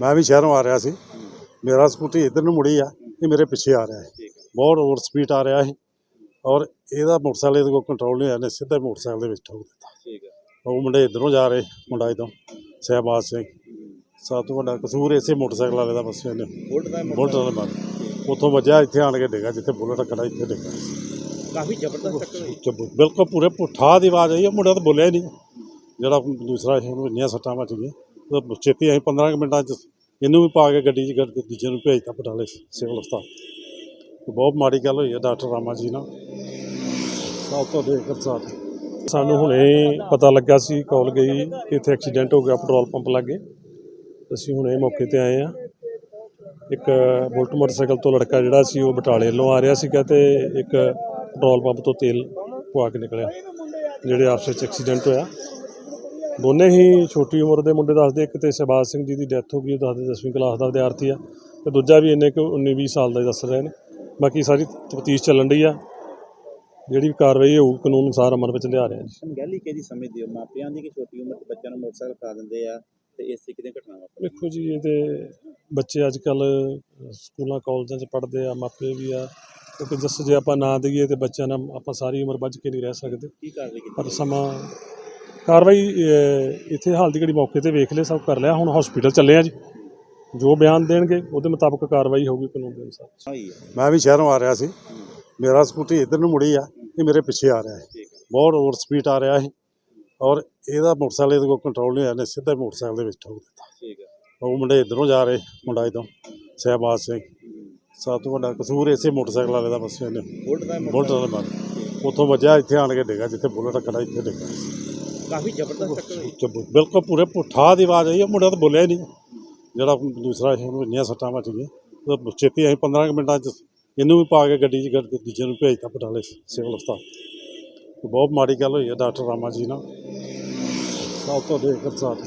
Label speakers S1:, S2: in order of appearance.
S1: ਮੈਂ ਵੀ ਸ਼ਹਿਰੋਂ ਆ ਰਿਹਾ ਸੀ। ਮੇਰਾ ਸਕੂਟੀ ਇੱਧਰ ਨੂੰ ਮੁੜੀ ਆ ਇਹ ਮੇਰੇ ਪਿੱਛੇ ਆ ਰਿਹਾ ਹੈ।
S2: ਹੈ।
S1: ਬਹੁਤ ਓਵਰ ਸਪੀਡ ਆ ਰਿਹਾ ਸੀ ਔਰ ਇਹਦਾ ਮੋਟਰਸਾਈਕਲ ਇਹਦੇ ਕੋਲ ਕੰਟਰੋਲ ਨਹੀਂ ਆਇਆ ਸਿੱਧਾ ਮੋਟਰਸਾਈਕਲ ਦੇ ਵਿੱਚ ਠੋਕ ਦਿੱਤਾ।
S2: ਠੀਕ ਹੈ।
S1: ਉਹ ਮੁੰਡੇ ਇੱਧਰੋਂ ਜਾ ਰਹੇ ਮੁੰਡਾ ਇੱਧਰੋਂ ਸਹਿਬਾਜ਼ ਸਿੰਘ। ਸਭ ਤੋਂ ਵੱਡਾ ਕਸੂਰ ਇਸੇ ਮੋਟਰਸਾਈਕਲ ਵਾਲੇ ਦਾ ਬਸ ਇਹਨੇ।
S2: ਬੁਲਟ ਦਾ
S1: ਮਾਰ। ਉੱਥੋਂ ਵੱਜਿਆ ਇੱਥੇ ਆਣ ਕੇ ਡਿੱਗਾ ਜਿੱਥੇ ਬੁਲਟ ਖੜਾ ਇੱਥੇ ਡਿੱਗਾ।
S2: ਕਾਫੀ ਜ਼ਬਰਦਸਤ ਟੱਕਰ
S1: ਬਿਲਕੁਲ ਪੂਰੇ ਪੁੱਠਾ ਦੀ ਆਵਾਜ਼ ਆਈ ਉਹ ਮੁੰਡਾ ਤਾਂ ਬੋਲਿਆ ਹੀ ਨਹੀਂ। ਜਿਹੜਾ ਦੂਸਰਾ ਸੀ ਉਹਨੂੰ ਇੰਨੀਆਂ ਸੱਟਾਂ ਵੱਜ ਗਈਆਂ। ਛੇਤੀ ਅਸੀਂ 15 ਕੁ ਮਿੰਟਾਂ 'ਚ ਇਹਨੂੰ ਵੀ ਪਾ ਕੇ ਗੱਡੀ 'ਚ ਗੱਡ- ਦੂਜੇ ਨੂੰ ਭੇਜਤਾ ਬਟਾਲੇ ਸਿਵਲ ਹਸਪਤਾਲ। ਬਹੁਤ ਮਾੜੀ ਗੱਲ ਹੋਈ ਹੈ ਡਾਕਟਰ ਰਾਮਾ ਜੀ ਨਾਲ। ਸਭ ਤੋਂ ਦੇਖ ਸਾਥ।
S3: ਸਾਨੂੰ ਹੁਣੇ ਪਤਾ ਲੱਗਾ ਸੀ, ਕਾਲ ਗਈ, ਕਿ ਇੱਥੇ ਐਕਸੀਡੈਂਟ ਹੋ ਗਿਆ, ਪੈਟਰੋਲ ਪੰਪ ਲਾਗੇ। ਅਸੀਂ ਹੁਣੇ ਮੌਕੇ ਤੇ ਆਏ ਆ ਇੱਕ ਬੁਲਟ ਮੋਟਰਸਾਈਕਲ ਤੋਂ ਲੜਕਾ ਜਿਹੜਾ ਸੀ, ਉਹ ਬਟਾਲੇ ਵੱਲੋਂ ਆ ਰਿਹਾ ਸੀਗਾ ਤੇ ਇੱਕ ਪੈਟਰੋਲ ਪੰਪ ਤੋਂ ਤੇਲ ਪਵਾ ਕੇ ਨਿਕਲਿਆ, ਜਿਹੜੇ ਆਪਸ ਵਿੱਚ ਐਕਸੀਡੈਂਟ ਹੋਇਆ। ਦੋਨੇ ਹੀ ਛੋਟੀ ਉਮਰ ਦੇ ਮੁੰਡੇ ਦੱਸਦੇ ਇੱਕ ਤੇ ਸ਼ਹਬਾਜ਼ ਸਿੰਘ ਜੀ ਦੀ ਡੈਥ ਹੋ ਗਈ ਉਹ ਦੱਸਦੇ 10ਵੀਂ ਕਲਾਸ ਦਾ ਵਿਦਿਆਰਥੀ ਆ ਤੇ ਦੂਜਾ ਵੀ ਇੰਨੇ ਕੁ 19 20 ਸਾਲ ਦਾ ਹੀ ਦੱਸ ਰਹੇ ਨੇ। ਬਾਕੀ ਸਾਰੀ ਤਫਤੀਸ਼ ਚੱਲਣ ਰਹੀ ਆ ਜਿਹੜੀ ਵੀ ਕਾਰਵਾਈ ਹੋਊ ਕਾਨੂੰਨ ਅਨੁਸਾਰ ਅਮਲ ਵਿੱਚ ਲਿਆ ਰਹੇ ਹਾਂ ਜੀ।
S2: ਅਣਗਹਿਲੀ ਕਿਹਦੀ ਸਮਝਦੇ ਹੋ ਮਾਪਿਆਂ ਦੀ ਕਿ ਛੋਟੀ ਉਮਰ 'ਚ ਬੱਚਿਆਂ ਨੂੰ ਮੋਟਰਸਾਈਕਲ ਖਾ ਦਿੰਦੇ ਆ ਤੇ ਇਸ ਤਰੀਕੇ ਦੀਆਂ ਘਟਨਾਵਾਂ ਵਾਪਰਦੀਆਂ।
S3: ਵੇਖੋ ਜੀ ਇਹ ਤੇ ਬੱਚੇ ਅੱਜ ਕੱਲ ਸਕੂਲਾਂ ਕਾਲਜਾਂ 'ਚ ਪੜ੍ਹਦੇ ਆ ਮਾਪੇ ਵੀ ਆ ਕਿਉਂਕਿ ਜਿਸ ਜੇ ਆਪਾਂ ਨਾ ਦਈਏ ਤੇ ਬੱਚਿਆਂ ਨਾਲ ਆਪਾਂ ਸਾਰੀ ਉਮਰ ਬੱਝ ਕੇ ਨਹੀਂ ਰਹਿ ਸਕਦੇ।
S2: ਕੀ ਕਾਰਵਾਈ ਕੀਤੀ
S3: ਪਰ ਸਮਾਂ ਕਾਰਵਾਈ ਅਹ, ਇੱਥੇ ਹਾਲ ਦੀ ਘੜੀ ਮੌਕੇ ਤੇ ਵੇਖ ਲਿਆ ਸਭ ਕਰ ਲਿਆ ਹੁਣ ਹਸਪੀਟਲ ਚੱਲੇ ਆ ਜੀ। ਜੋ ਬਿਆਨ ਦੇਣਗੇ ਉਹਦੇ ਮੁਤਾਬਕ ਕਾਰਵਾਈ ਹੋਊਗੀ ਕਾਨੂੰਨ ਦੇ ਅਨੁਸਾਰ।
S2: ਹੋਈ ਹੈ
S1: ਮੈਂ ਵੀ ਸ਼ਹਿਰੋਂ ਆ ਰਿਹਾ ਸੀ। ਮੇਰਾ ਸਕੂਟੀ ਇੱਧਰ ਨੂੰ ਮੁੜੀ ਆ ਇਹ ਮੇਰੇ ਪਿੱਛੇ ਆ ਰਿਹਾ
S2: ਹੈ
S1: ਬਹੁਤ ਓਵਰ ਸਪੀਡ ਆ ਰਿਹਾ ਸੀ। ਔਰ ਇਹਦਾ ਮੋਟਰਸਾਈਕਲ ਇਹਦੇ ਕੋਲ ਕੰਟਰੋਲ ਨਹੀਂ ਆਇਆ ਨੇ ਸਿੱਧਾ ਮੋਟਰਸਾਈਕਲ ਦੇ ਵਿੱਚ ਠੋਕ ਦਿੱਤਾ।
S2: ਠੀਕ ਹੈ
S1: ਉਹ ਮੁੰਡੇ ਇੱਧਰੋਂ ਜਾ ਰਹੇ ਮੁੰਡਾ ਇੱਧਰੋਂ ਸਹਿਬਾਜ਼ ਸਿੰਘ। ਸਭ ਤੋਂ ਵੱਡਾ ਕਸੂਰ ਇਸੇ ਮੋਟਰਸਾਈਕਲ ਵਾਲੇ ਦਾ ਬਸ ਇਹਨੇ।
S2: ਬੁਲਟ ਦਾ
S1: ਬੁਲਟ ਵਾਲੇ ਮਾਰ। ਉੱਥੋਂ ਵੱਜਿਆ ਇੱਥੇ ਆਣ ਕੇ ਡਿੱਗਾ ਜਿੱਥੇ ਬੁਲਟ ਖੜਾ ਇੱਥੇ ਡਿੱਗਾ।
S2: ਕਾਫੀ ਜ਼ਬਰਦਸਤ ਟੱਕਰ ਹੋਈ
S1: ਤੇ ਬਿ- ਬਿਲਕੁਲ ਪੂਰੇ ਪੁੱਠਾ ਦੀ ਆਵਾਜ਼ ਆਈ ਉਹ ਮੁੰਡਾ ਤਾਂ ਬੋਲਿਆ ਹੀ ਨਹੀਂ। ਜਿਹੜਾ ਦੂਸਰਾ ਸੀ ਉਹਨੂੰ ਇੰਨੀਆਂ ਸੱਟਾਂ ਵੱਜ ਗਈਆਂ ਉਹ ਛੇਤੀ ਅਸੀਂ 15 ਕੁ ਮਿੰਟਾਂ 'ਚ ਇਹਨੂੰ ਵੀ ਪਾ ਕੇ ਗੱਡੀ 'ਚ ਗੱਡ- ਦੂਜੇ ਨੂੰ ਭੇਜਤਾ ਬਟਾਲੇ ਸਿਵਲ ਹਸਪਤਾਲ ਤੇ ਬਹੁਤ ਮਾੜੀ ਗੱਲ ਹੋਈ ਹੈ ਡਾਕਟਰ ਰਾਮਾ ਜੀ ਨਾਲ। ਸਭ ਤੋਂ ਦੇਖ ਕਰ ਸਾਥ